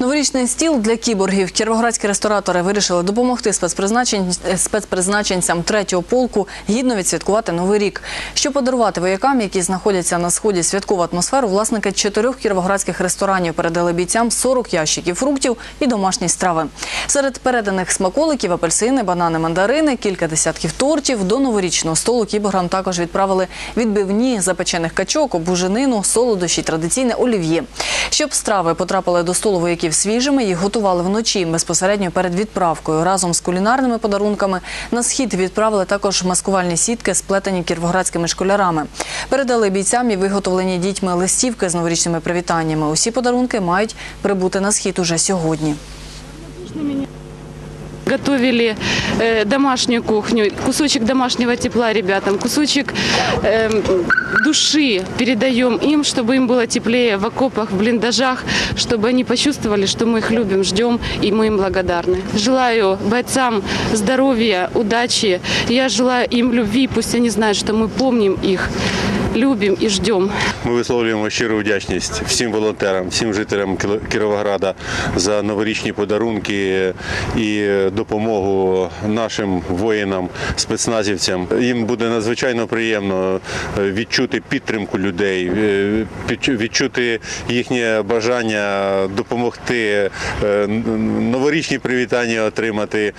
Новорічний стіл для кіборгів. Кіровоградські ресторатори вирішили допомогти спецпризначень... спецпризначенцям третього полку гідно відсвяткувати новий рік. Щоб подарувати воякам, які знаходяться на сході святкову атмосферу, власники чотирьох кіровоградських ресторанів передали бійцям 40 ящиків фруктів і домашні страви. Серед переданих смаколиків апельсини, банани, мандарини, кілька десятків тортів. До новорічного столу кіборгам також відправили відбивні запечених качок, обуженину, солодощі, традиційне олів'є. Щоб страви потрапили до столу вояків свіжими, їх готували вночі безпосередньо перед відправкою. Разом з кулінарними подарунками на схід відправили також маскувальні сітки, сплетені кіровоградськими школярами. Передали бійцям і виготовлені дітьми листівки з новорічними привітаннями. Усі подарунки мають прибути на схід уже сьогодні Готовили э, домашнюю кухню, кусочек домашнего тепла ребятам, кусочек эм, души передаем им, чтобы им было теплее в окопах, в блиндажах, чтобы они почувствовали, что мы их любим, ждем и мы им благодарны. Желаю бойцам здоровья, удачи. Я желаю им любви, пусть они знают, что мы помним их, любим и ждем. Ми висловлюємо щиру вдячність всім волонтерам, всім жителям Кіровограда за новорічні подарунки і допомогу нашим воїнам, спецназівцям. Їм буде надзвичайно приємно е, відчути підтримку людей, е, відчути їхнє бажання допомогти, е, новорічні привітання отримати.